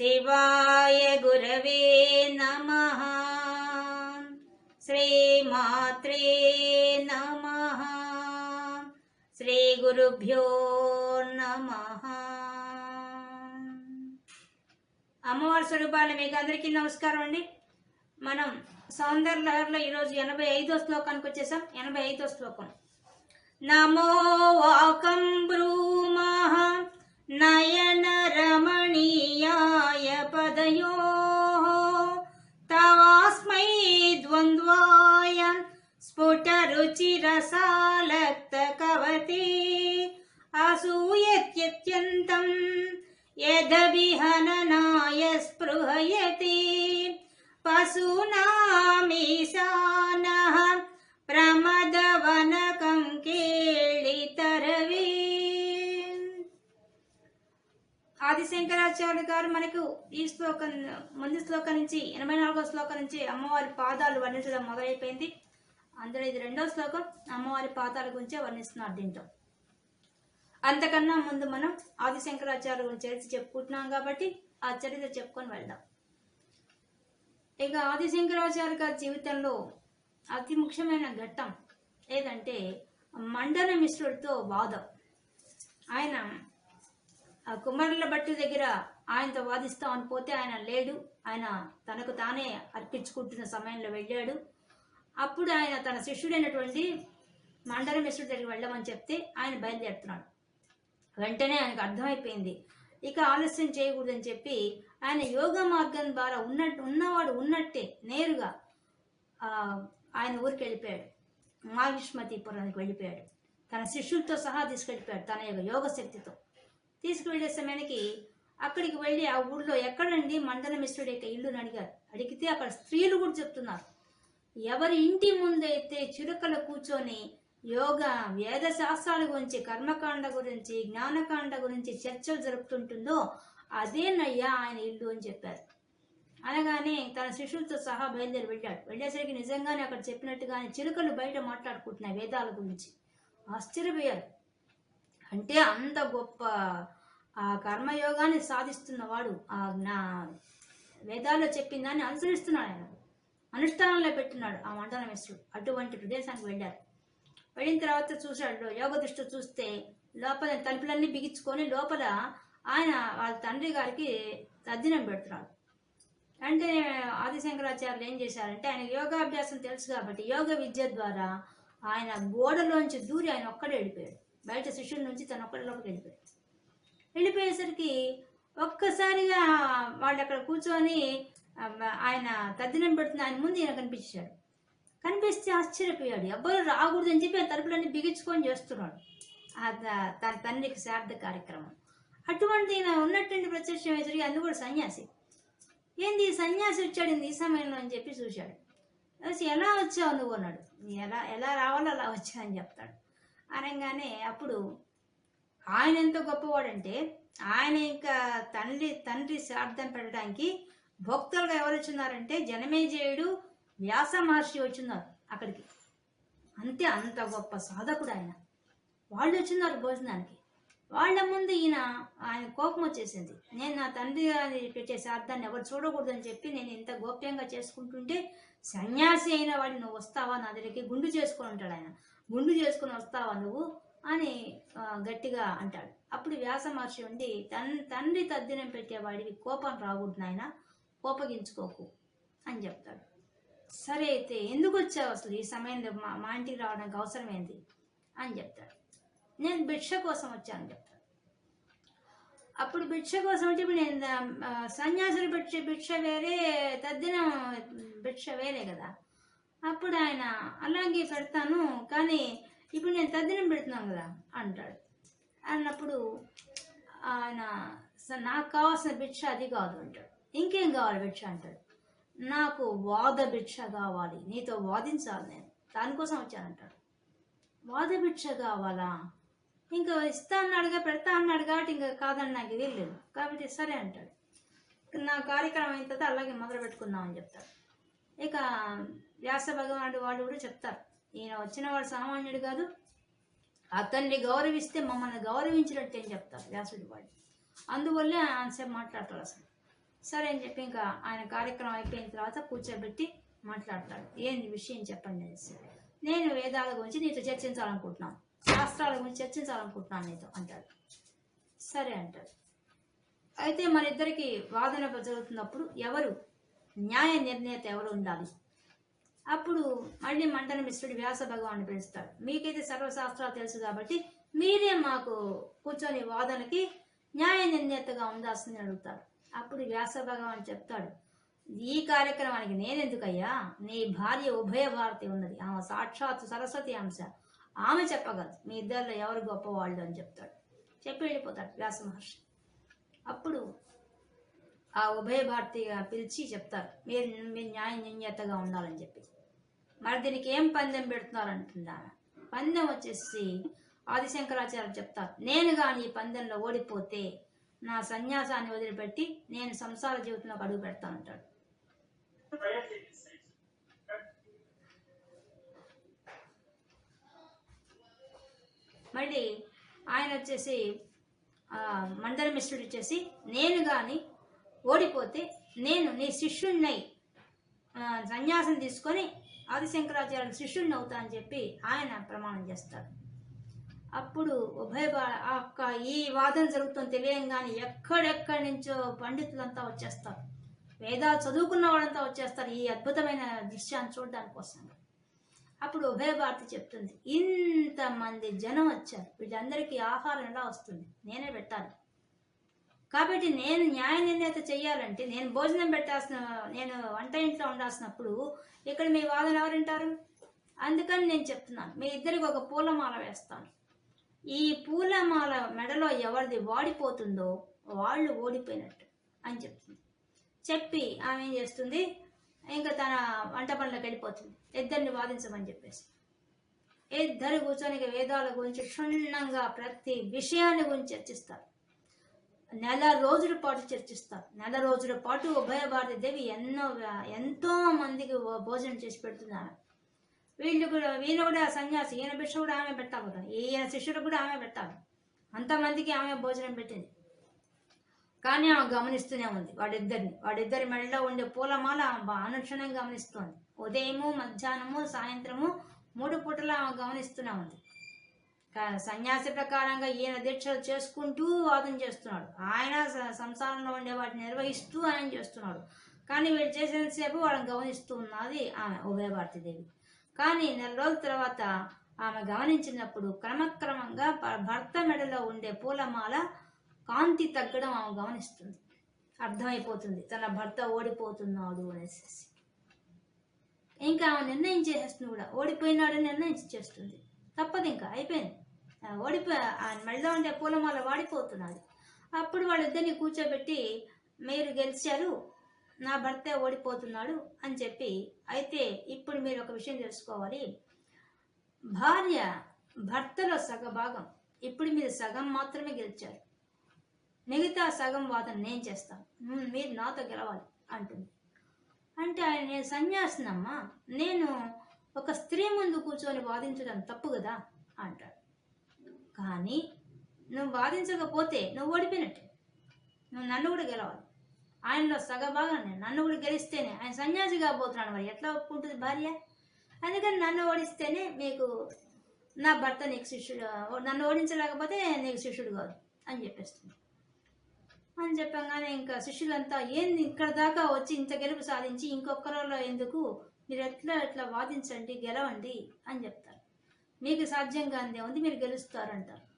శివాయ గురవే నమ. శ్రీమాత్రే నమ. శ్రీ గురుభ్యో నమ. అమ్మవారి స్వరూపాలు మీకు అందరికీ నమస్కారం అండి. మనం సౌందర్య లహర్లో ఈరోజు ఎనభై ఐదో శ్లోకానికి వచ్చేసాం. ఎనభై ఐదో శ్లోకం. నమో వాకం బ్రూమహ నయన రమణీయా ो तवास्मै द्वन्द्वाय स्फुटरुचिरसालक्तकवती असूयत्यत्यन्तम् यदभिहननाय स्पृहयति पशु గారు మనకు ఈ శ్లోకం ముందు శ్లోకం నుంచి ఎనభై నాలుగో శ్లోకం నుంచి అమ్మవారి పాదాలు వర్ణించడం మొదలైపోయింది. అందులో ఇది రెండో శ్లోకం అమ్మవారి పాదాల గురించే వర్ణిస్తున్నారు దీంట్లో. అంతకన్నా ముందు మనం ఆదిశంకరాచార్య గురించి చరిత్ర చెప్పుకుంటున్నాం కాబట్టి ఆ చరిత్ర చెప్పుకొని వెళ్దాం. ఇక ఆదిశంకరాచార్య గారి జీవితంలో అతి ముఖ్యమైన ఘట్టం ఏదంటే మండల మిశ్రుడితో వాదం. ఆయన ఆ కుమారుల బట్టి దగ్గర ఆయనతో వాదిస్తామని పోతే ఆయన లేడు. ఆయన తనకు తానే అర్పించుకుంటున్న సమయంలో వెళ్ళాడు. అప్పుడు ఆయన తన శిష్యుడైనటువంటి మండలమేశ్వరుడి దగ్గరికి వెళ్ళమని చెప్తే ఆయన బయలుదేరుతున్నాడు. వెంటనే ఆయనకు అర్థమైపోయింది. ఇక ఆలస్యం చేయకూడదని చెప్పి ఆయన యోగ మార్గం ద్వారా ఉన్నట్టు ఉన్నవాడు ఉన్నట్టే నేరుగా ఆయన ఊరికి వెళ్ళిపోయాడు. మాహిష్మతిపురానికి వెళ్ళిపోయాడు. తన శిష్యులతో సహా తీసుకెళ్ళిపోయాడు తన యొక్క యోగ శక్తితో. తీసుకువెళ్ళే సమయానికి అక్కడికి వెళ్ళి ఆ ఊళ్ళో ఎక్కడండి? మండల మిశ్రుడి యొక్క ఇల్లుని అడిగారు అడిగితే అక్కడ స్త్రీలు కూడా చెప్తున్నారు. ఎవరి ఇంటి ముందైతే చిలుకలు కూర్చొని యోగ వేద శాస్త్రాల గురించి కర్మకాండ గురించి జ్ఞానకాండ గురించి చర్చలు జరుపుతుంటుందో అదేనయ్యా ఆయన ఇల్లు అని చెప్పారు. అనగానే తన శిష్యులతో సహా బయలుదేరి వెళ్ళాడు. వెళ్ళేసరికి నిజంగానే అక్కడ చెప్పినట్టుగానే చిలుకలు బయట మాట్లాడుకుంటున్నాయి వేదాల గురించి. ఆశ్చర్యపోయారు. అంటే అంత గొప్ప ఆ కర్మయోగాన్ని సాధిస్తున్నవాడు ఆ జ్ఞా వేదాల్లో చెప్పిన దాన్ని అనుసరిస్తున్నాడు ఆయన. అనుష్ఠానంలో పెట్టినాడు ఆ మండలమేశ్వరుడు అటువంటి ప్రదేశానికి వెళ్ళారు. వెళ్ళిన తర్వాత చూశాడు యోగ దృష్టి చూస్తే లోపల తలుపులన్నీ బిగించుకొని లోపల ఆయన వాళ్ళ తండ్రి గారికి తద్దినం పెడుతున్నాడు. అంటే ఆదిశంకరాచార్యులు ఏం చేశారంటే ఆయన యోగాభ్యాసం తెలుసు కాబట్టి యోగ విద్య ద్వారా ఆయన గోడలోంచి దూరి ఆయన ఒక్కడే వెళ్ళిపోయాడు. బయట శిష్యుల నుంచి తన ఒక్కడి లోపలికి వెళ్ళిపోయాడు. వెళ్ళిపోయేసరికి ఒక్కసారిగా వాళ్ళు అక్కడ కూర్చొని ఆయన తద్దినం పెడుతున్న ఆయన ముందు ఈయన కనిపించాడు. కనిపిస్తే ఆశ్చర్యపోయాడు. ఎవ్వరు రాకూడదని చెప్పి ఆ తలుపులన్నీ బిగించుకొని చేస్తున్నాడు. ఆ త- తన తండ్రికి శారద కార్యక్రమం. అటువంటి ఈయన ఉన్నటువంటి ప్రత్యక్షం ఎదురు అందు కూడా సన్యాసి. ఏంది సన్యాసి వచ్చాడు ఈ సమయంలో అని చెప్పి చూశాడు. ఎలా వచ్చావు నువ్వు? అన్నాడు. ఎలా ఎలా రావాలో అలా వచ్చా అని చెప్తాడు. అనగానే అప్పుడు ఆయన ఎంత గొప్పవాడంటే ఆయన ఇంకా తండ్రి తండ్రి శ్రార్థం పెట్టడానికి భక్తులుగా ఎవరు వచ్చినారంటే జనమేజయుడు వ్యాస మహర్షి వచ్చినారు అక్కడికి. అంతే అంత గొప్ప సాధకుడు ఆయన. వాళ్ళు వచ్చినారు భోజనానికి. వాళ్ళ ముందు ఈయన ఆయన కోపం వచ్చేసింది. నేను నా తండ్రి పెట్టే శ్రార్థాన్ని ఎవరు చూడకూడదని చెప్పి నేను ఇంత గోప్యంగా చేసుకుంటుంటే సన్యాసి అయిన వాడిని నువ్వు వస్తావా? నా దగ్గరికి గుండు చేసుకొని ఉంటాడు ఆయన. గుండు చేసుకొని వస్తావా నువ్వు? అని గట్టిగా అంటాడు. అప్పుడు వ్యాస మహర్షి ఉండి తన్ తండ్రి తద్దినం పెట్టేవాడికి కోపం రాకూడదు నాయన కోపగించుకోకు అని చెప్తాడు. సరే అయితే ఎందుకు వచ్చావు అసలు? ఈ సమయంలో మా మా ఇంటికి రావడానికి అవసరం అని చెప్తాడు. నేను భిక్ష కోసం వచ్చాను చెప్తాడు. అప్పుడు భిక్ష కోసం అంటే ఇప్పుడు నేను సన్యాసులు భిక్ష భిక్ష వేరే తద్దినం భిక్ష వేరే కదా? అప్పుడు ఆయన అలాగే పెడతాను కానీ ఇప్పుడు నేను తద్దినం పెడుతున్నాను కదా అంటాడు. అన్నప్పుడు ఆయన "స- నాకు కావాల్సిన భిక్ష అది కాదు అంటాడు. ఇంకేం కావాలి భిక్ష అంటాడు. నాకు వాద భిక్ష కావాలి నీతో వాదించాలి నేను. దానికోసం వచ్చానంటాడు వాద భిక్ష కావాలా? ఇంకా ఇస్తా అన్నాడుగా పెడతా అన్నాడు కాబట్టి ఇంకా కాదని నాకు ఇది లేదు. కాబట్టి సరే అంటాడు. నా కార్యక్రమం అయిన తర్వాత అలాగే మొదలు పెట్టుకుందామని చెప్తాడు. ఇక వ్యాస భగవానుడు వాళ్ళు కూడా చెప్తారు. ఈయన వచ్చినవాడు సామాన్యుడు కాదు. అతన్ని గౌరవిస్తే మమ్మల్ని గౌరవించినట్టు అని చెప్తారు వ్యాసుడి వాడు. అందువల్లే ఆయనసేపు మాట్లాడతాడు అసలు. సరే అని చెప్పి ఇంకా ఆయన కార్యక్రమం అయిపోయిన తర్వాత కూర్చోబెట్టి మాట్లాడతాడు. ఏంది విషయం చెప్పండి అనేసి. నేను వేదాల గురించి నీతో చర్చించాలనుకుంటున్నాను. శాస్త్రాల గురించి చర్చించాలనుకుంటున్నాను నీతో అంటాడు. సరే అంటాడు. అయితే మన ఇద్దరికి వాదన జరుగుతున్నప్పుడు ఎవరు? న్యాయ నిర్ణేత ఎవరు ఉండాలి? అప్పుడు మళ్ళీ మంటన మిశ్రుడు వ్యాస భగవాన్ని పిలుస్తాడు మీకైతే సర్వశాస్త్రాలు తెలుసు కాబట్టి మీరే మాకు కూర్చొని వాదనకి న్యాయ నిర్ణేతగా ఉండాల్సింది అడుగుతాడు అప్పుడు వ్యాస భగవాన్ చెప్తాడు ఈ కార్యక్రమానికి నేనెందుకయ్యా? నీ భార్య ఉభయ భారతి ఉన్నది. ఆమె సాక్షాత్ సరస్వతి అంశ. ఆమె చెప్పగలదు. మీ ఇద్దరిలో ఎవరు గొప్పవాళ్ళు? అని చెప్తాడు. చెప్పి వెళ్ళిపోతాడు వ్యాస మహర్షి. అప్పుడు ఆ ఉభయ భారతిగా పిలిచి చెప్తారు మీరు మీరు న్యాయ నిర్ణేతగా ఉండాలని చెప్పి. మరి దీనికి ఏం పందెం పెడుతున్నారు అంటుందా పందెం వచ్చేసి ఆదిశంకరాచార్య చెప్తారు నేను కానీ ఈ పందెంలో ఓడిపోతే నా సన్యాసాన్ని వదిలిపెట్టి నేను సంసార జీవితంలోకి అడుగు పెడతానంటాడు. మళ్ళీ ఆయన వచ్చేసి మండల మిశ్రుడు వచ్చేసి నేను కానీ ఓడిపోతే నేను నీ శిష్యుణ్ణై సన్యాసం తీసుకొని ఆదిశంకరాచార్య శిష్యుణ్ణి అవుతా అని చెప్పి ఆయన ప్రమాణం చేస్తాడు అప్పుడు ఉభయ భా- యొక్క ఈ వాదన జరుగుతుంది తెలియంగానే ఎక్కడెక్కడి నుంచో పండితులంతా వచ్చేస్తారు. వేదాలు చదువుకున్న వాళ్ళంతా వచ్చేస్తారు ఈ అద్భుతమైన దృశ్యాన్ని చూడడానికి కోసం. అప్పుడు ఉభయ భారతి చెప్తుంది ఇంతమంది జనం వచ్చారు. వీళ్ళందరికీ ఆహారం ఎలా వస్తుంది? నేనే పెట్టాలి. కాబట్టి నేను న్యాయ నిర్ణేత చేయాలంటే నేను భోజనం పెట్టాల్సిన నేను వంట ఇంట్లో ఉండాల్సినప్పుడు ఇక్కడ మీ వాదన ఎవరంటారు? అందుకని నేను చెప్తున్నాను. మీ ఇద్దరికి ఒక పూలమాల వేస్తాను. ఈ పూలమాల మెడలో ఎవరిది వాడిపోతుందో వాళ్ళు ఓడిపోయినట్టు అని చెప్తుంది. చెప్పి ఆమె ఏం చేస్తుంది? ఇంకా తన వంట పనులకు వెళ్ళిపోతుంది. ఇద్దరిని వాదించమని చెప్పేసి. ఇద్దరు కూర్చొని వేదాల గురించి క్షుణ్ణంగా ప్రతి విషయాన్ని గురించి చర్చిస్తారు. నెల రోజుల పాటు చర్చిస్తారు. నెల రోజుల పాటు ఉభయ భారతి దేవి ఎన్నో ఎంతో మందికి భోజనం చేసి పెడుతున్నారు. వీళ్ళు కూడా వీళ్ళు కూడా సన్యాసి ఈయన భిక్ష కూడా ఆమె పెట్టాలి ఈయన శిష్యుడు కూడా ఆమె పెట్టాలి. అంతమందికి ఆమె భోజనం పెట్టింది. కానీ ఆమె గమనిస్తూనే ఉంది. వాడిద్దరిని వాడిద్దరి మెడలో ఉండే పూలమాల ఆమె అనుక్షణం గమనిస్తోంది. ఉదయము మధ్యాహ్నము సాయంత్రము మూడు పూటలు ఆమె గమనిస్తూనే ఉంది. సన్యాసి ప్రకారంగా ఈయన దీక్షలు చేసుకుంటూ వాదం చేస్తున్నాడు. ఆయన సంసారంలో ఉండే వాటిని నిర్వహిస్తూ ఆయన చేస్తున్నాడు. కానీ వీళ్ళు చేసేంతసేపు వాళ్ళని గమనిస్తూ ఉన్నది ఆమె ఉభయభారతీదేవి. కానీ నెల రోజుల తర్వాత ఆమె గమనించినప్పుడు క్రమక్రమంగా భర్త మెడలో ఉండే పూలమాల కాంతి తగ్గడం ఆమె గమనిస్తుంది. అర్థమైపోతుంది. తన భర్త ఓడిపోతున్నాడు అనేసి. ఇంకా ఆమె నిర్ణయం చేసేస్తుంది కూడా. ఓడిపోయినాడని నిర్ణయం చేస్తుంది. తప్పదు ఇంకా. అయిపోయింది. ఓడిపో ఆ మెడలో ఉండే పూలమాల వాడిపోతున్నది అప్పుడు వాళ్ళిద్దరిని కూర్చోబెట్టి మీరు గెలిచారు నా భర్త ఓడిపోతున్నాడు అని చెప్పి అయితే ఇప్పుడు మీరు ఒక విషయం తెలుసుకోవాలి. భార్య భర్తలో సగ భాగం ఇప్పుడు మీరు సగం మాత్రమే గెలిచారు. మిగతా సగం వాదన నేను చేస్తాను. మీరు నాతో గెలవాలి అంటుంది. అంటే ఆయన నేను సన్యాసినమ్మా నేను ఒక స్త్రీ ముందు కూర్చొని వాదించడం తప్పు కదా అంటాడు. కానీ నువ్వు వాదించకపోతే నువ్వు ఓడిపోయినట్టే. నువ్వు నన్ను కూడా గెలవాలి. ఆయనలో సగభాగాన్ని నన్ను కూడా గెలిస్తేనే ఆయన సన్యాసి కాబోతున్నాడు మరి. ఎట్లా ఒప్పుకుంటుంది భార్య? అందుకని నన్ను ఓడిస్తేనే మీకు నా భర్త నీకు శిష్యుడు నన్ను ఓడించలేకపోతే నీకు శిష్యుడు కాదు అని చెప్పేస్తుంది. అని చెప్పంగానే ఇంకా శిష్యులంతా ఏంది ఇక్కడ దాకా వచ్చి ఇంత గెలుపు సాధించి ఇంకొకరిలో ఎందుకు? మీరు ఎట్లా ఎట్లా వాదించండి గెలవండి అని చెప్తారు. మీకు సాధ్యం కానిదే ఉంది మీరు గెలుస్తారంటారు.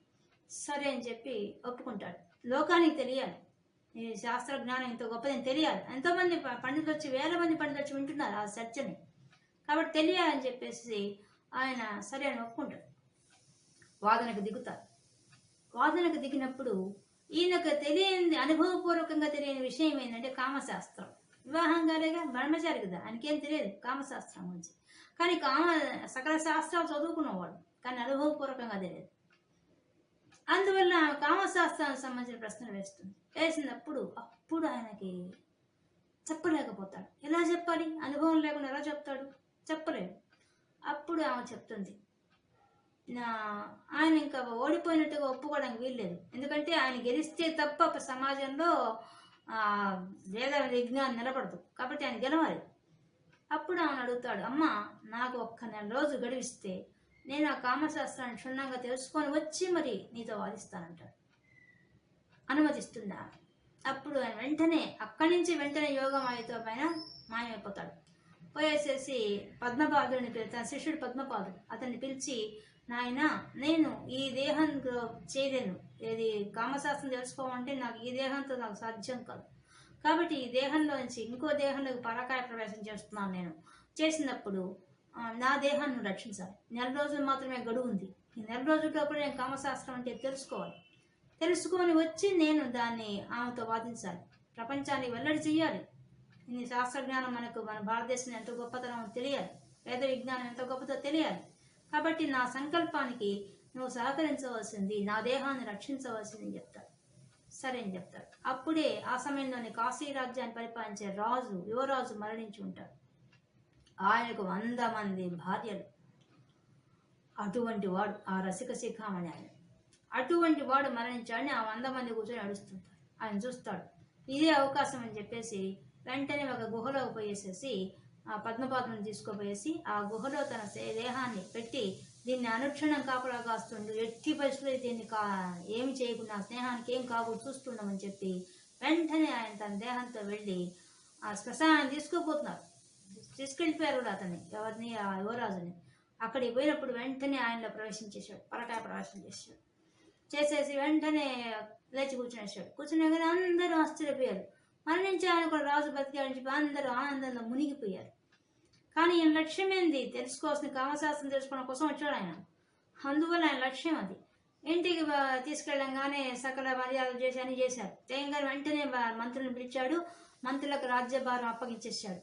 సరే అని చెప్పి ఒప్పుకుంటాడు. లోకానికి తెలియాలి. ఈ శాస్త్ర జ్ఞానం ఇంత గొప్పదని తెలియాలి. ఎంతోమంది ప- పండితులు వచ్చి వేల మంది పండితులు వచ్చి వింటున్నారు ఆ చర్చని. కాబట్టి తెలియాలని చెప్పేసి ఆయన సరే అని ఒప్పుకుంటాడు. వాదనకు దిగుతారు. వాదనకు దిగినప్పుడు ఈయనకు తెలియని అనుభవపూర్వకంగా తెలియని విషయం ఏంటంటే కామశాస్త్రం. వివాహం కాలేగా బ్రహ్మచారి కదా. ఆయనకేం తెలియదు కామశాస్త్రం గురించి. కానీ కామ సకల శాస్త్రాలు చదువుకున్నవాడు కానీ అనుభవపూర్వకంగా తెలియదు. అందువల్ల ఆమె కామశాస్త్రానికి సంబంధించిన ప్రశ్నలు వేస్తుంది. వేసినప్పుడు అప్పుడు ఆయనకి చెప్పలేకపోతాడు. ఎలా చెప్పాలి? అనుభవం లేకుండా ఎలా చెప్తాడు? చెప్పలేడు. అప్పుడు ఆమె చెప్తుంది నా ఆయన ఇంకా ఓడిపోయినట్టుగా ఒప్పుకోవడానికి వీల్లేదు. ఎందుకంటే ఆయన గెలిస్తే తప్ప సమాజంలో వేద విజ్ఞానం నిలబడదు. కాబట్టి ఆయన గెలవాలి. అప్పుడు ఆమెను అడుగుతాడు అమ్మ నాకు ఒక్క నెల రోజు గడివిస్తే నేను ఆ కామశాస్త్రాన్ని క్షుణ్ణంగా తెలుసుకొని వచ్చి మరి నీతో వాదిస్తానంటాడు. అనుమతిస్తుందా అప్పుడు ఆయన వెంటనే అక్కడి నుంచి వెంటనే యోగ మాయతో పైన మాయమైపోతాడు. పోయేసేసి పద్మపాదుడిని పిలి- తన శిష్యుడు పద్మపాదుడు అతన్ని పిలిచి నాయన నేను ఈ దేహంలో చేయలేను ఇది కామశాస్త్రం తెలుసుకోవాలంటే నాకు ఈ దేహంతో నాకు సాధ్యం కాదు. కాబట్టి ఈ దేహంలో నుంచి ఇంకో దేహంలోకి పరాకాయ ప్రవేశం చేస్తున్నాను నేను. చేసినప్పుడు నా దేహాన్ని రక్షించాలి. నెల రోజులు మాత్రమే గడువు ఉంది. ఈ నెల రోజులప్పుడు నేను కామశాస్త్రం అంటే తెలుసుకోవాలి. తెలుసుకొని వచ్చి నేను దాన్ని ఆమెతో వాదించాలి. ప్రపంచానికి వెల్లడి చేయాలి ఇన్ని శాస్త్రజ్ఞానం మనకు మన భారతదేశం ఎంత గొప్పతనం తెలియాలి. వేద విజ్ఞానం ఎంత గొప్పదో తెలియాలి. కాబట్టి నా సంకల్పానికి నువ్వు సహకరించవలసింది నా దేహాన్ని రక్షించవలసింది చెప్తాను. సరే అని చెప్తాడు. అప్పుడే ఆ సమయంలోనే కాశీ రాజ్యాన్ని పరిపాలించే రాజు యువరాజు మరణించి ఉంటాడు. ఆయనకు వంద మంది భార్యలు. అటువంటి వాడు ఆ రసిక శిఖామణి ఆయన. అటువంటి వాడు మరణించాడని ఆ వంద మంది కూర్చొని అడుస్తుంటారు. ఆయన చూస్తాడు. ఇదే అవకాశం అని చెప్పేసి వెంటనే ఒక గుహలోకి పోయేసేసి ఆ పద్మపాత్రను తీసుకుపోయేసి ఆ గుహలో తన దేహాన్ని పెట్టి దీన్ని అనుక్షణం కాపలా కాస్తుండు. ఎట్టి పరిస్థితుల్లో దీన్ని కా ఏమి చేయకుండా స్నేహానికి ఏం కాకుండా చూస్తుండమని చెప్పి వెంటనే ఆయన తన దేహంతో వెళ్ళి ఆ శ్మశానాన్ని తీసుకుపోతున్నారు. తీసుకెళ్ళిపోయారు కూడా అతన్ని. ఎవరిని? ఆ యువరాజుని. అక్కడికి పోయినప్పుడు వెంటనే ఆయనలో ప్రవేశించేశాడు పరకాయ ప్రవేశం చేశాడు. చేసేసి వెంటనే లేచి కూర్చునేసాడు కూర్చునే అందరూ ఆశ్చర్యపోయారు. మరణించి ఆయన కూడా రాజు బతికాడు చెప్పి అందరూ ఆనందంలో మునిగిపోయారు. కానీ ఈయన లక్ష్యం ఏంది? తెలుసుకోవాల్సిన కామశాస్త్రం తెలుసుకోవడం కోసం వచ్చాడు ఆయన. అందువల్ల ఆయన లక్ష్యం అది. ఇంటికి తీసుకెళ్ళంగానే సకల మర్యాదలు చేసి అని చేశారు తెలంగాణ వెంటనే మంత్రులను పిలిచాడు. మంత్రులకు రాజ్యభారం అప్పగించేశాడు.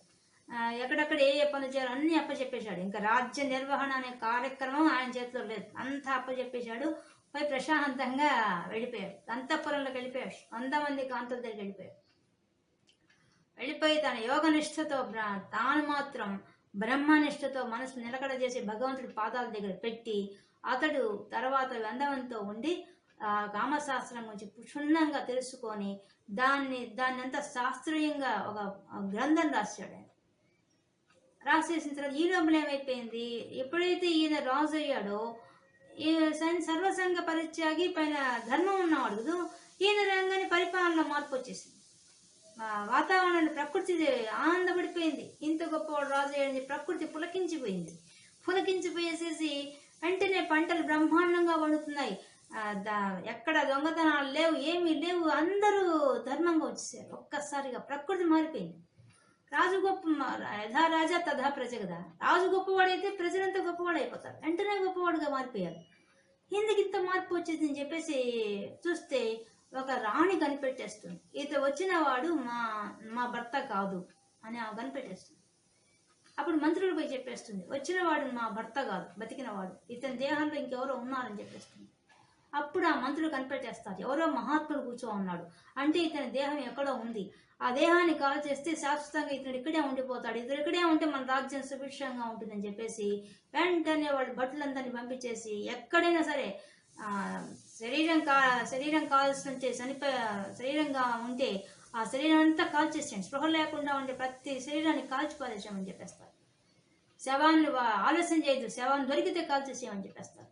ఎక్కడెక్కడ ఏ ఏ పనులు చేయాలో అన్ని అప్పచెప్పేశాడు. ఇంకా రాజ్య నిర్వహణ అనే కార్యక్రమం ఆయన చేతిలో లేదు. అంతా అప్పచెప్పేశాడు. పోయి ప్రశాంతంగా వెళ్ళిపోయాడు. అంతఃపురంలోకి వెళ్ళిపోయాడు. వంద మంది కాంతుల దగ్గరికి వెళ్ళిపోయాడు. వెళ్ళిపోయి తన యోగ నిష్ఠతో తాను మాత్రం బ్రహ్మనిష్టతో మనసు నిలకడ చేసి భగవంతుడి పాదాల దగ్గర పెట్టి అతడు తర్వాత వెందవంతో ఉండి ఆ కామశాస్త్రం గురించి క్షుణ్ణంగా తెలుసుకొని దాన్ని దాన్ని అంతా శాస్త్రీయంగా ఒక గ్రంథం రాశాడు ఆయన. రాసేసిన తర్వాత ఈ లోపల ఏమైపోయింది? ఎప్పుడైతే ఈయన రాజు అయ్యాడో ఈ సర్వసంగ పరిత్యాగి పైన ధర్మం ఉన్నవాడు ఈయన రంగాన్ని పరిపాలన మార్పు వచ్చేసింది. వాతావరణాన్ని ప్రకృతి ఆనందపడిపోయింది. ఇంత గొప్పవాడు రాజు అని ప్రకృతి పులకించిపోయింది. పులకించిపోయేసేసి వెంటనే పంటలు బ్రహ్మాండంగా పండుతున్నాయి. దా- ఎక్కడ దొంగతనాలు లేవు ఏమీ లేవు అందరూ ధర్మంగా వచ్చేసారు. ఒక్కసారిగా ప్రకృతి మారిపోయింది. రాజు గొప్ప యథా రాజా తథా ప్రజ కదా. రాజు గొప్పవాడైతే ప్రజలంతా గొప్పవాడు అయిపోతారు. వెంటనే గొప్పవాడుగా మారిపోయారు. ఎందుకు ఇంత మార్పు వచ్చేది అని చెప్పేసి చూస్తే ఒక రాణి కనిపెట్టేస్తుంది. ఇత వచ్చిన వాడు మా మా భర్త కాదు అని ఆమె కనిపెట్టేస్తుంది. అప్పుడు మంత్రులు పోయి చెప్పేస్తుంది వచ్చిన వాడు మా భర్త కాదు బతికిన వాడు. ఇతని దేహంలో ఇంకెవరో ఉన్నారని చెప్పేస్తుంది. అప్పుడు ఆ మంత్రులు కనిపెట్టేస్తారు ఎవరో మహాత్ముడు కూర్చో ఉన్నాడు. అంటే ఇతని దేహం ఎక్కడో ఉంది. ఆ దేహాన్ని కాల్ చేస్తే శాశ్వతంగా ఇతడు ఇక్కడే ఉండిపోతాడు. ఇతడు ఇక్కడే ఉంటే మన రాజ్యం సుభిక్షంగా ఉంటుందని చెప్పేసి వెంటనే వాళ్ళు భటులందరినీ పంపించేసి ఎక్కడైనా సరే శరీరం కా శరీరం కాల్స్తుంటే చనిపో శరీరంగా ఉంటే ఆ శరీరం అంతా కాల్చేసేయండి. స్పృహ లేకుండా ఉండే ప్రతి శరీరాన్ని కాల్చిపారేసామని చెప్పేస్తారు. శవాన్ని ఆలస్యం చేయదు. శవాన్ని దొరికితే కాల్చేసేయమని చెప్పేస్తారు.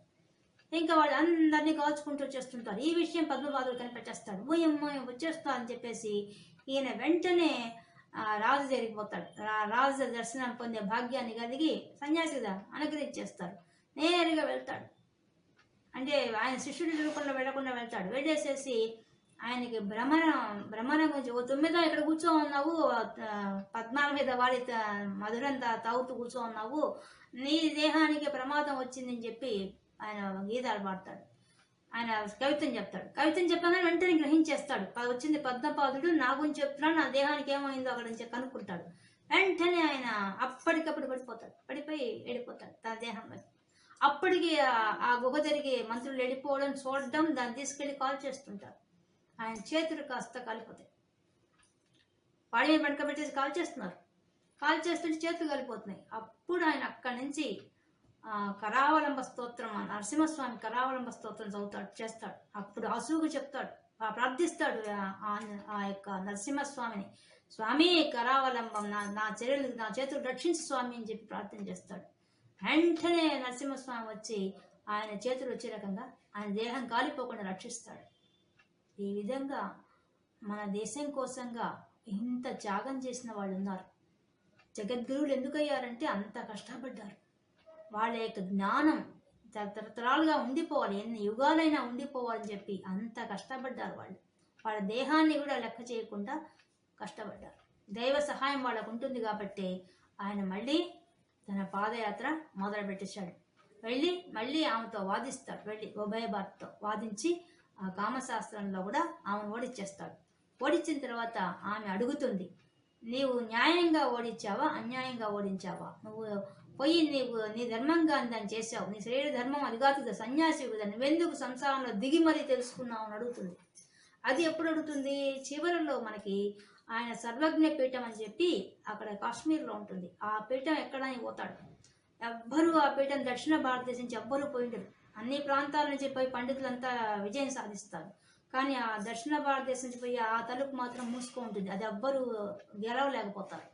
ఇంకా వాళ్ళు అందరినీ కాల్చుకుంటూ వచ్చేస్తుంటారు. ఈ విషయం పద్మపాదులు కనిపెట్టేస్తాడు. ఓయమ్మ వచ్చేస్తా అని చెప్పేసి ఈయన వెంటనే రాజు జరిగిపోతాడు రాజు దర్శనం పొందే భాగ్యాన్ని కలిగి సన్యాసిగా అనుగ్రహించేస్తారు. నేరుగా వెళ్తాడు. అంటే ఆయన శిష్యుడి రూపంలో వెళ్ళకుండా వెళ్తాడు. వెళ్ళేసేసి ఆయనకి భ్రమణ భ్రమణ గురించి ఓ తొమ్మిదో ఇక్కడ కూర్చో ఉన్నావు పద్మాల మీద వాడి మధురంతా తాగుతూ కూర్చో ఉన్నావు నీ దేహానికి ప్రమాదం వచ్చిందని చెప్పి ఆయన గీతాలు పాడతాడు. ఆయన కవితని చెప్తాడు. కవిత్వం చెప్పగానే వెంటనే గ్రహించేస్తాడు. వచ్చింది పద్మపాదుడు నా గురించి చెప్తున్నాడు నా దేహానికి ఏమైందో అక్కడ నుంచి కనుక్కుంటాడు. వెంటనే ఆయన అప్పటికప్పుడు పడిపోతాడు. పడిపోయి వెళ్ళిపోతాడు తన దేహంలో అప్పటికి ఆ- గుహ తిరిగి మంత్రులు వెళ్ళిపోవడం చూడడం దాన్ని తీసుకెళ్ళి కాల్ చేస్తుంటారు. ఆయన చేతులు కాస్త కాలిపోతాయి. వాడి మీద వెనకబెట్టేసి కాల్ చేస్తున్నారు? కాల్ చేస్తుంటే చేతులు కాలిపోతున్నాయి. అప్పుడు ఆయన అక్కడి నుంచి కరావలంబ స్తోత్రం నరసింహస్వామి కరావలంబ స్తోత్రం చదువుతాడు చేస్తాడు. అప్పుడు అసూకు చెప్తాడు ప్రార్థిస్తాడు ఆ- ఆ- ఆ యొక్క నరసింహస్వామిని. స్వామి కరావలంబం నా నా చర్యలు నా చేతులు రక్షించు స్వామి అని చెప్పి ప్రార్థన చేస్తాడు. వెంటనే నరసింహస్వామి వచ్చి ఆయన చేతులు వచ్చే రకంగా ఆయన దేహం కాలిపోకుండా రక్షిస్తాడు. ఈ విధంగా మన దేశం కోసంగా ఇంత త్యాగం చేసిన వాళ్ళు ఉన్నారు జగద్గురువులు ఎందుకయ్యారంటే అంత కష్టపడ్డారు. వాళ్ళ యొక్క జ్ఞానం తరతరాలుగా ఉండిపోవాలి ఎన్ని యుగాలైనా ఉండిపోవాలని చెప్పి అంత కష్టపడ్డారు వాళ్ళు. వాళ్ళ దేహాన్ని కూడా లెక్క చేయకుండా కష్టపడ్డారు. దైవ సహాయం వాళ్ళకు ఉంటుంది కాబట్టి ఆయన మళ్ళీ తన పాదయాత్ర మొదలు పెట్టేశాడు వెళ్ళి మళ్ళీ ఆమెతో వాదిస్తాడు. వెళ్ళి ఉభయ భర్తతో వాదించి ఆ కామశాస్త్రంలో కూడా ఆమెను ఓడిచ్చేస్తాడు. ఓడించిన తర్వాత ఆమె అడుగుతుంది నీవు న్యాయంగా ఓడించావా అన్యాయంగా ఓడించావా? నువ్వు పోయి నీవు నీ ధర్మంగా దాన్ని చేసావు నీ శరీర ధర్మం అది కాదు సన్యాసి నువ్వెందుకు సంసారంలో దిగి మరీ తెలుసుకున్నావు? అని అడుగుతుంది. అది ఎప్పుడు అడుగుతుంది? చివరిలో మనకి ఆయన సర్వజ్ఞ పీఠం అని చెప్పి అక్కడ కాశ్మీర్లో ఉంటుంది. ఆ పీఠం ఎక్కడానికి పోతాడు. ఎవ్వరూ ఆ పీఠం దక్షిణ భారతదేశం నుంచి ఎవ్వరూ పోయిండరు అన్ని ప్రాంతాల నుంచి పోయి పండితులంతా విజయం సాధిస్తారు. కానీ ఆ దక్షిణ భారతదేశం నుంచి పోయి ఆ తలుపు మాత్రం మూసుకో ఉంటుంది. అది ఎవ్వరూ గెలవలేకపోతారు.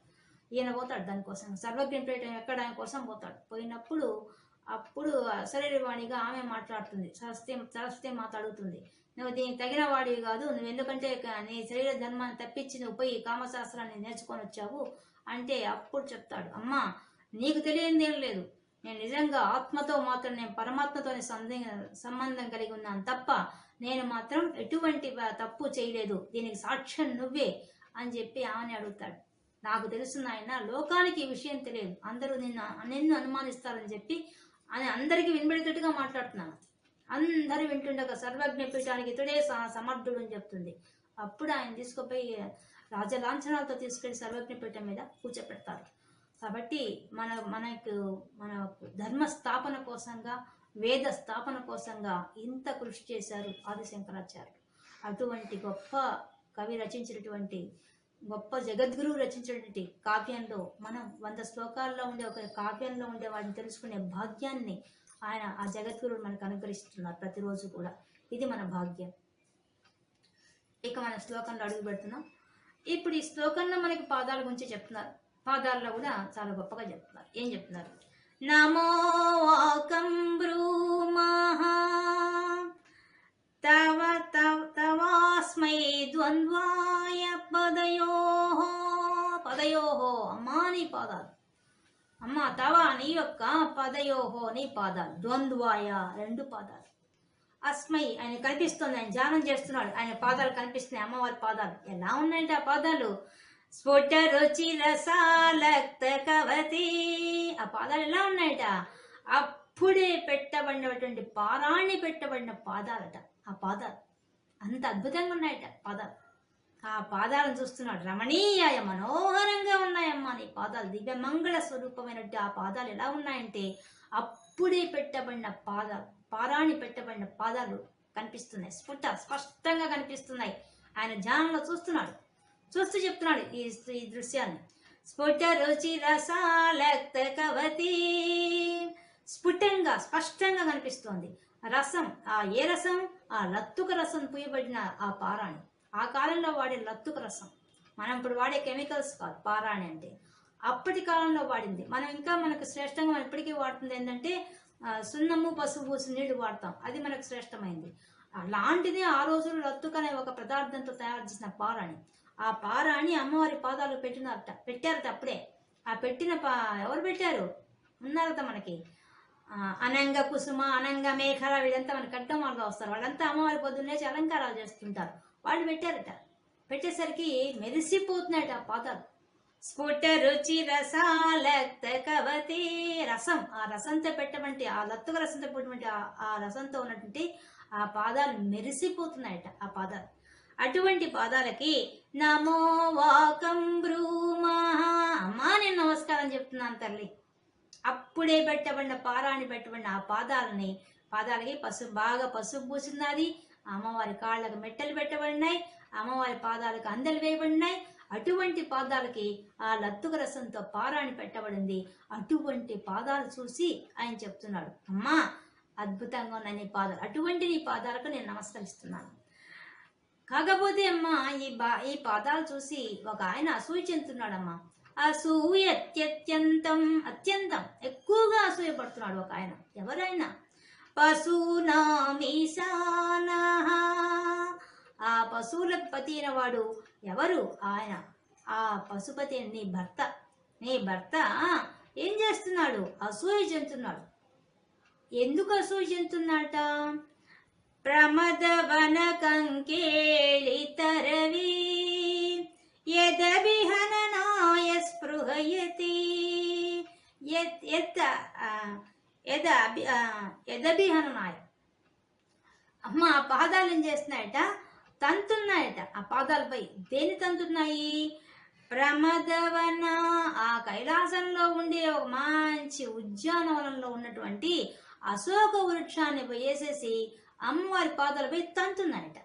ఈయన పోతాడు దానికోసం. సర్వజ్ఞ పీఠం ఎక్కడానికి కోసం పోతాడు. పోయినప్పుడు అప్పుడు శరీరవాణిగా ఆమె మాట్లాడుతుంది. సరస్వతి సరస్వతి మాత అడుగుతుంది. నువ్వు దీనికి తగిన వాడివి కాదు. నువ్వు ఎందుకంటే నీ శరీర ధర్మాన్ని తప్పించి నువ్వు పోయి కామశాస్త్రాన్ని నేర్చుకొని వచ్చావు అంటే అప్పుడు చెప్తాడు. అమ్మా నీకు తెలియందేం లేదు. నేను నిజంగా ఆత్మతో మాత్రం నేను పరమాత్మతోనే సంబంధం కలిగి ఉన్నాను తప్ప నేను మాత్రం ఎటువంటి తప్పు చేయలేదు. దీనికి సాక్ష్యం నువ్వే అని చెప్పి ఆమెని అడుగుతాడు. నాకు తెలుసు నాయన లోకానికి ఈ విషయం తెలియదు. అందరూ నిన్ను నిన్ను అనుమానిస్తారని చెప్పి అని అందరికీ వినబడేటట్టుగా మాట్లాడుతున్నాను. అందరూ వింటుండగా సర్వజ్ఞ పీఠానికి ఇతడే సమర్థుడు అని చెప్తుంది. అప్పుడు ఆయన తీసుకుపోయి రాజలాంఛనాలతో తీసుకెళ్ళి సర్వజ్ఞ పీఠం మీద కూర్చోపెడతారు కాబట్టి మన మనకు మన ధర్మ స్థాపన కోసంగా వేద స్థాపన కోసంగా ఇంత కృషి చేశారు ఆదిశంకరాచార్యులు. అటువంటి గొప్ప కవి రచించినటువంటి గొప్ప జగద్గురువు రచించినటువంటి కావ్యంలో మనం వంద శ్లోకాల్లో ఉండే ఒక కావ్యంలో ఉండే వాటిని తెలుసుకునే భాగ్యాన్ని ఆయన ఆ జగద్గురువు మనకు అనుగ్రహిస్తున్నారు ప్రతిరోజు కూడా. ఇది మన భాగ్యం. ఇక మన శ్లోకంలో అడుగు పెడుతున్నాం. ఇప్పుడు ఈ శ్లోకంలో మనకి పాదాల గురించి చెప్తున్నారు. పాదాల్లో కూడా చాలా గొప్పగా చెప్తున్నారు. ఏం చెప్తున్నారు? నమో వాకం బ్రూమహా తవ తవ తవాస్మై ద్వంద్వాయ పదయో పదయోహో అమ్మా నీ పాదాలు అమ్మ తవ నీ యొక్క పదయోహో నీ పాదాలు ద్వంద్వాయ రెండు పాదాలు. అస్మై ఆయన కనిపిస్తుంది ఆయన ధ్యానం చేస్తున్నాడు. ఆయన పాదాలు కనిపిస్తున్నాయి అమ్మవారి పాదాలు. ఎలా ఉన్నాయంటే ఆ పాదాలు? స్ఫుట రుచి రసాలక్త కవతి. ఆ పాదాలు ఎలా ఉన్నాయట? అప్పుడే పెట్టబడినటువంటి పారాణి పెట్టబడిన పాదాలట. ఆ పాదాలు. అంత అద్భుతంగా ఉన్నాయట పాదాలు. ఆ పాదాలను చూస్తున్నాడు. రమణీయాయ మనోహరంగా ఉన్నాయమ్మా నీ పాదాలు. దివ్య మంగళ స్వరూపమైనట్టు ఆ పాదాలు ఎలా ఉన్నాయంటే అప్పుడే పెట్టబడిన పాద పారాణి పెట్టబడిన పాదాలు కనిపిస్తున్నాయి. స్ఫుట స్పష్టంగా కనిపిస్తున్నాయి. ఆయన ధ్యానంలో చూస్తున్నాడు. చూస్తూ చెప్తున్నాడు ఈ ఈ దృశ్యాన్ని. స్ఫుట రుచి రసాలక్త కవతి. స్ఫుటంగా స్పష్టంగా కనిపిస్తోంది. రసం ఆ ఏ రసం? ఆ లత్తుక రసం పూయబడిన ఆ పారాణి ఆ కాలంలో వాడే లత్తుకు రసం. మనం ఇప్పుడు వాడే కెమికల్స్ కాదు పారాణి అంటే. అప్పటి కాలంలో వాడింది. మనం ఇంకా మనకు శ్రేష్టంగా మనం ఇప్పటికీ వాడుతుంది ఏంటంటే సున్నము పసుపు పూసి నీళ్ళు వాడతాం. అది మనకు శ్రేష్టమైంది. అలాంటిది ఆ రోజుల్లో లత్తుక అనే ఒక పదార్థంతో తయారు చేసిన పారాణి. ఆ పారాణి అమ్మవారి పాదాలు పెట్టినారట పెట్టారట అప్పుడే. ఆ పెట్టిన పా ఎవరు పెట్టారు? ఉన్నారట మనకి. అనంగ కుసుమ అనంగ మేఘల వీళ్ళంతా మనకి వాళ్ళగా వస్తారు. వాళ్ళంతా అమ్మవారి పొద్దున్నేసి అలంకారాలు చేస్తుంటారు. వాళ్ళు పెట్టారట. పెట్టేసరికి మెరిసిపోతున్నాయట ఆ పాదాలు. స్ఫుట రుచి రసాలక్త కవతి రసం. ఆ రసంతో పెట్టమంటే ఆ లత్తుక రసంతో పెట్టమంటే ఆ- ఆ రసంతో ఉన్నటువంటి ఆ పాదాలు మెరిసిపోతున్నాయట ఆ పాదాలు. అటువంటి పాదాలకి నమో వాకం బ్రూమా. అమ్మా నేను నమస్కారం చెప్తున్నాను తల్లి. అప్పుడే పెట్టబడిన పారాన్ని పెట్టబడిన ఆ పాదాలని పాదాలకి పసుపు బాగా పసుపు పూసినది అమ్మవారి కాళ్ళకు మెట్టలు పెట్టబడినాయి అమ్మవారి పాదాలకు అందలు వేయబడినాయి. అటువంటి పాదాలకి ఆ లత్తుక రసంతో పారాణి పెట్టబడింది. అటువంటి పాదాలు చూసి ఆయన చెప్తున్నాడు అమ్మా అద్భుతంగా ఉన్న నీ పాదాలు. అటువంటి నీ పాదాలకు నేను నమస్కరిస్తున్నాను. కాకపోతే అమ్మా ఈ బా ఈ పాదాలు చూసి ఒక ఆయన అసూయ చెందుతున్నాడమ్మా. అసూయ అత్యత్యంతం అత్యంతం ఎక్కువగా అసూయ పడుతున్నాడు ఒక ఆయన. ఎవరైనా పశూనామిశాన. ఆ పశువులకు పతి అయిన వాడు ఎవరు? ఆయన. ఆ పశుపతి నీ భర్త. నీ భర్త ఏం చేస్తున్నాడు? అసూయ చెందుతున్నాడు. ఎందుకు అసూయ చెందుతున్నాట ప్రమదవన కంకేళితరవి యదభిహననాయ స్పృహయతి. యత్ ఎత్త ఎద యద అభి- ఆ, యదభిహననాయ అమ్మ ఆ పాదాలు ఏం చేస్తున్నాయట? తంతున్నాయట. ఆ పాదాలపై దేని తంతున్నాయి? ప్రమదవన. ఆ కైలాసంలో ఉండే ఒక మంచి ఉద్యానవనంలో ఉన్నటువంటి అశోక వృక్షాన్ని వేసేసి అమ్మవారి పాదాలపై తంతున్నాయట.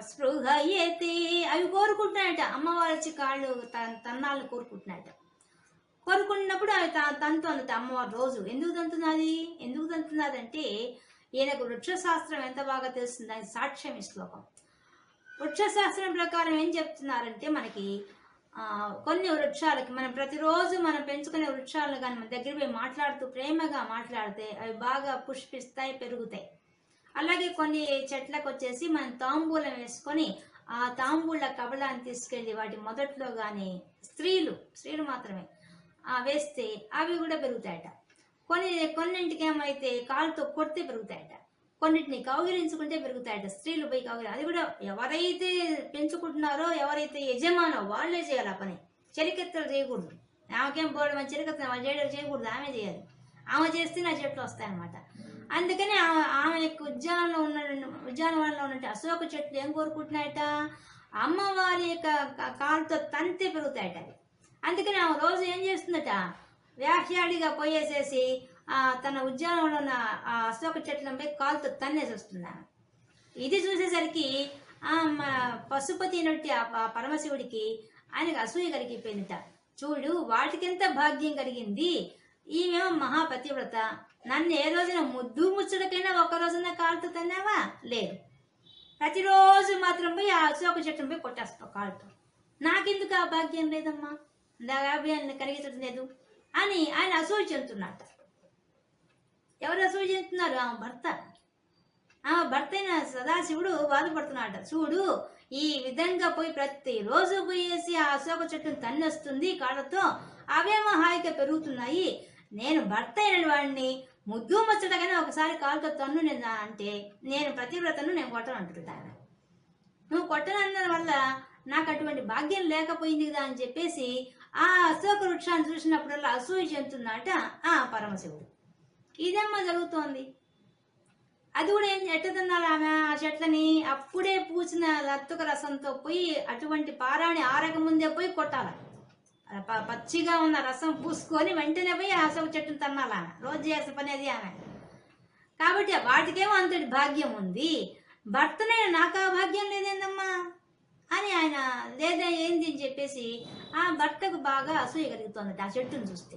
స్పృహ ఏతే అవి కోరుకుంటున్నాయట. అమ్మవారి కాళ్ళు తన్నాళ్ళు తన్నాలను కోరుకుంటున్నాయట. కోరుకున్నప్పుడు అవి తంతు తంతోందట అమ్మవారు రోజు ఎందుకు తంతున్నది ఎందుకు తంతున్నదంటే ఈయనకు వృక్షశాస్త్రం ఎంత బాగా తెలుస్తుంది? దానికి సాక్ష్యం ఈ శ్లోకం. వృక్షశాస్త్రం ప్రకారం ఏం చెప్తున్నారంటే మనకి కొన్ని వృక్షాలకి మనం ప్రతిరోజు మనం పెంచుకునే వృక్షాలను కానీ మన దగ్గర పోయి మాట్లాడుతూ ప్రేమగా మాట్లాడితే అవి బాగా పుష్పిస్తాయి పెరుగుతాయి. అలాగే కొన్ని చెట్లకు వచ్చేసి మనం తాంబూలం వేసుకొని ఆ తాంబూల కబలాన్ని తీసుకెళ్ళి వాటి మొదట్లో కానీ స్త్రీలు స్త్రీలు మాత్రమే వేస్తే అవి కూడా పెరుగుతాయట. కొన్ని కొన్నింటికి ఏమైతే కాలుతో కొడితే పెరుగుతాయట. కొన్నిటిని కౌగిలించుకుంటే పెరుగుతాయట. స్త్రీలు పోయి కౌగిలి అది కూడా ఎవరైతే పెంచుకుంటున్నారో ఎవరైతే యజమానో వాళ్ళే చేయాలి ఆ పని. చెలికెత్తలు చేయకూడదు. ఆమెకేం పోవడం మన చెలికెత్తలు వాళ్ళు చేయడం చేయకూడదు. ఆమె చేయాలి. ఆమె చేస్తే నా చెట్లు వస్తాయన్నమాట. అందుకని ఆమె ఆమె యొక్క ఉద్యానంలో ఉన్న ఉద్యానవనంలో ఉన్నట్టు అశోక చెట్లు ఏం కోరుకుంటున్నాయట? అమ్మవారి యొక్క కాలుతో తంతే పెరుగుతాయట అవి. అందుకని ఆమె రోజు ఏం చేస్తుందట? వ్యాఖ్యాడిగా పోయేసేసి తన ఉద్యానవనంలో ఉన్న ఆ అశోక చెట్లపై కాలుతో తన్నేసి వస్తుంది ఇది చూసేసరికి ఆ పశుపతి నటి ఆ పరమశివుడికి ఆయనకు అసూయ కలిగిపోయిందట. చూడు వాటికెంత భాగ్యం కలిగింది. ఈమెమో మహాపతివ్రత. నన్ను ఏ రోజున ముద్దు ముచ్చటకైనా ఒక రోజున కాలుతో తన్నావా? లేదు. ప్రతిరోజు మాత్రం పోయి ఆ అశోక చెట్టును పోయి కొట్టేస్తావు కాలుతో. నాకెందుకు ఆ భాగ్యం లేదమ్మా? నా భాగ్యాన్ని కలిగించడం లేదు అని ఆయన అసూయ చెందుతున్నట్ట ఎవరు అసూయ చెందుతున్నారు? ఆమె భర్త. ఆమె భర్త అయిన సదాశివుడు బాధపడుతున్నాడు చూడు ఈ విధంగా పోయి ప్రతిరోజు పోయేసి ఆ అశోక చెట్టును తన్నొస్తుంది. కాళ్ళతో అవేమో హాయిగా పెరుగుతున్నాయి. నేను భర్త అయిన వాడిని ముద్దు ముచ్చటగానే ఒకసారి కాలుతో తన్ను నేను అంటే నేను ప్రతివ్రతను నేను కొట్టను అంటున్నాను నువ్వు కొట్టనందు వల్ల నాకు అటువంటి భాగ్యం లేకపోయింది కదా అని చెప్పేసి ఆ అశోక వృక్షాన్ని చూసినప్పుడల్లా అసూయ చెందుతున్నట ఆ పరమశివుడు. ఇదేమ్మా జరుగుతోంది? అది కూడా ఏం ఎట్ట ఆమె? ఆ చెట్లని అప్పుడే పూసిన లత్తుక రసంతో పోయి అటువంటి పారాణి ఆరక ముందే పోయి కొట్టాల. ప- పచ్చిగా ఉన్న రసం పూసుకొని వెంటనే పోయి ఆ అశోక చెట్టును తన్నాల ఆమె. రోజు చేసే పని అది ఆమె. కాబట్టి వాటికేమో అంతటి భాగ్యం ఉంది. భర్తనే నాకు ఆ భాగ్యం లేదేందమ్మా? అని ఆయన లేదా ఏంది? అని చెప్పేసి ఆ భర్తకు బాగా అసూయ కలుగుతుందట ఆ చెట్టును చూస్తే.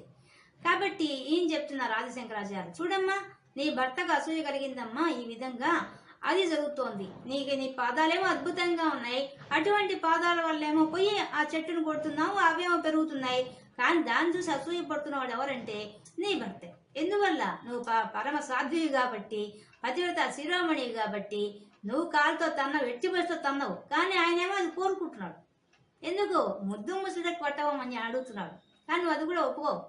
కాబట్టి ఏం చెప్తున్నారు ఆదిశంకరాచార్య చూడమ్మా నీ భర్తకు అసూయ కలిగిందమ్మా ఈ విధంగా అది జరుగుతోంది. నీకు నీ పాదాలేమో అద్భుతంగా ఉన్నాయి. అటువంటి పాదాల వల్లేమో పోయి ఆ చెట్టును కొడుతున్నావు అవేమో పెరుగుతున్నాయి. కానీ దాన్ని చూసి అసూయ పడుతున్నవాడు ఎవరంటే నీ భర్తే. ఎందువల్ల? నువ్వు ప- పరమ సాధ్వివి కాబట్టి పతివ్రత శిరోమణి కాబట్టి నువ్వు కాలుతో తన్నవు ఎట్టి బస్సుతో తన్నవు. కానీ ఆయనేమో అది కోరుకుంటున్నాడు. ఎందుకు? ముద్దు ముసుడకు పట్టవమని అడుగుతున్నాడు. కానీ నువ్వు అది కూడా ఒప్పుకోవు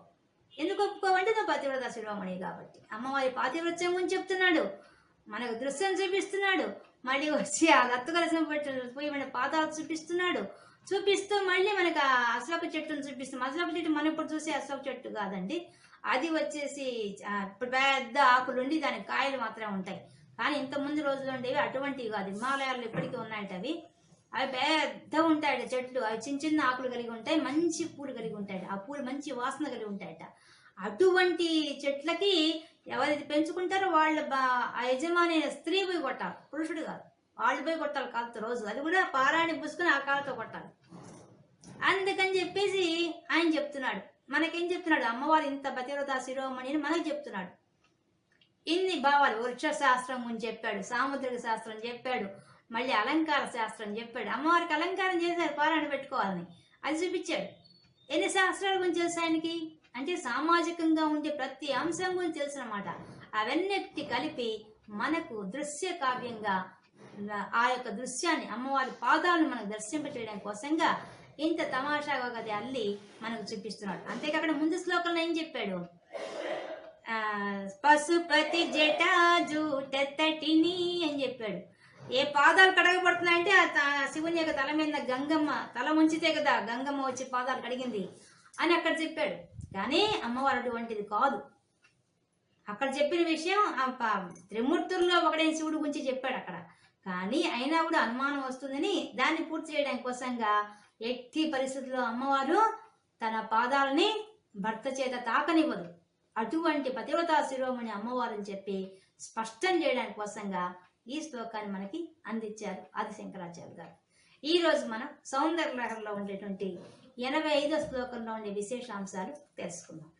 ఎందుకు ఒప్పుకోవంటే నువ్వు పతివ్రత శిరోమణి కాబట్టి. అమ్మవారి పాతివ్రత్యం గురించి చెప్తున్నాడు. మనకు దృశ్యం చూపిస్తున్నాడు. మళ్ళీ వచ్చి ఆ లత్తుకలసం పెట్టి పోయి మన పాతాలు చూపిస్తున్నాడు. చూపిస్తూ మళ్ళీ మనకు ఆ అసలపు చెట్టును చూపిస్తాం అసలపు చెట్టు మనం ఇప్పుడు చూసే అసలపు చెట్టు కాదండి. అది వచ్చేసి ఇప్పుడు పెద్ద ఆకులుండి దానికి కాయలు మాత్రమే ఉంటాయి. కానీ ఇంత ముందు రోజులు ఉండేవి అటువంటివి కాదు. హిమాలయాలు ఇప్పటికీ ఉన్నాయట అవి. అవి పెద్ద ఉంటాయట చెట్లు. అవి చిన్న చిన్న ఆకులు కలిగి ఉంటాయి. మంచి పూలు కలిగి ఉంటాయట. ఆ పూలు మంచి వాసన కలిగి ఉంటాయట. అటువంటి చెట్లకి ఎవరైతే పెంచుకుంటారో వాళ్ళ బా- ఆ యజమాని స్త్రీ పోయి కొట్టాలి. పురుషుడు కాదు. వాళ్ళు పోయి కొట్టాలి కాలుతో రోజు. అది కూడా పారాన్ని పుసుకుని ఆ కాలుతో కొట్టాలి. అందుకని చెప్పేసి ఆయన చెప్తున్నాడు. మనకేం చెప్తున్నాడు? అమ్మవారు ఇంత బతిరత శిరోమణి అని మనకు చెప్తున్నాడు. ఇన్ని భావాలు వృక్ష శాస్త్రం అని చెప్పాడు సాముద్రిక శాస్త్రం చెప్పాడు మళ్ళీ అలంకార శాస్త్రం చెప్పాడు. అమ్మవారికి అలంకారం చేశారు పారాయణ పెట్టుకోవాలని. అది చూపించాడు. ఎన్ని శాస్త్రాల గురించి తెలుసు ఆయనకి? అంటే సామాజికంగా ఉండే ప్రతి అంశం గురించి తెలుసనమాట అవన్నిటి కలిపి మనకు దృశ్య కావ్యంగా ఆ యొక్క దృశ్యాన్ని అమ్మవారి పాదాలను మనకు దర్శింపచేయడం కోసంగా ఇంత తమాషాగా అది అల్లి మనకు చూపిస్తున్నాడు. అంతేకాకుండా ముందు శ్లోకంలో ఏం చెప్పాడు? ఆ, పశుపతి జటాజూటతటిని అని చెప్పాడు. ఏ పాదాలు కడగబడుతున్నాయంటే ఆ త- శివుని యొక్క తల మీద గంగమ్మ తల ముంచితే కదా గంగమ్మ వచ్చి పాదాలు కడిగింది అని అక్కడ చెప్పాడు. కానీ అమ్మవారు అటువంటిది కాదు. అక్కడ చెప్పిన విషయం ఆ త్రిమూర్తుల్లో ఒకడే శివుడు గురించి చెప్పాడు అక్కడ. కానీ అయినా కూడా అనుమానం వస్తుందని దాన్ని పూర్తి చేయడం కోసంగా ఎట్టి పరిస్థితుల్లో అమ్మవారు తన పాదాలని భర్త చేత తాకనివ్వదు. అటువంటి పతివ్రతా శిరోమణి అమ్మవారిని చెప్పి స్పష్టం చేయడానికి కోసంగా ఈ శ్లోకాన్ని మనకి అందించారు ఆది శంకరాచార్య గారు. ఈ రోజు మనం సౌందర్య లహరిలో ఉండేటువంటి ఎనభై ఐదో శ్లోకంలో ఉండే విశేషాంశాలు తెలుసుకుందాం.